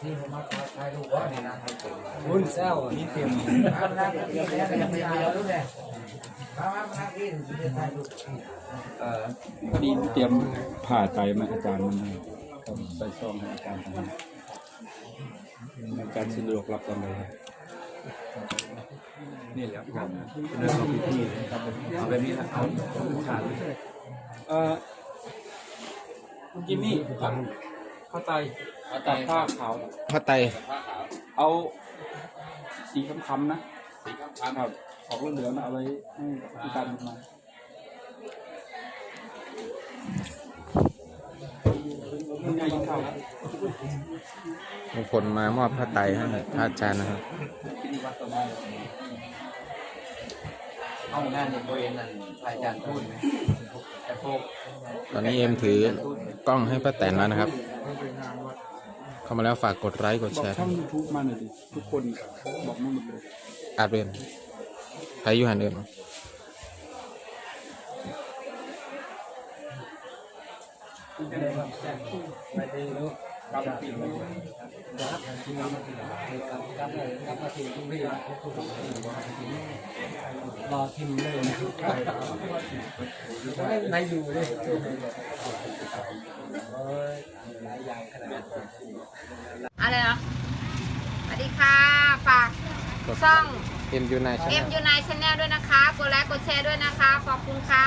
ศร้านี่เตรียมพอดีเตรียมผ่าไตมาอาจารย์มันให้ครับใส่ซองให้อาจารย์ทำอาจารย์สะดวกรับตอนไหนครับนี่แหละครับเป็นเรื่องของพิธีนะครับเอาแบบนี้นะเอาขาดเอ่อคุณจิมมี่ ผ้าไตผ้าไตผ้าขาวพ่อไตเอาสีค้ำๆนะ สีค้ำๆครับออกเหลืองๆนะเอาไว้ให้อาจารย์มานี่ไงยิงเข้าแล้วลุงพลมามอบผ้าไตให้พระอาจารย์นะครับห้องนั่นบริเวณนั้นอาจารย์พูดไหมแต่พวกตอนนี้เอ็มถือกล้องให้ป้าแตนแล้วนะครับ เข้ามาแล้วฝากกดไลค์กดบอแชกร์ช่องยูทูบมาหน่อยดิทุกคนบอกมาหมดเลยอาดเรียนใครอยู่หันเดินไม่ได้รู้กำลังปีนนะครับที่เรากับกับเลยกับมาทีมที่รอทีมเลยนะไม่อยู่เลยหลาย อย่างขนาดนั้นอะไรนะสวัสดีค่ะฝากช่องเอ็มยูไน M U 9 Channel ด้วยนะคะ กดไลค์กดแชร์ด้วยนะคะ ขอบคุณค่ะ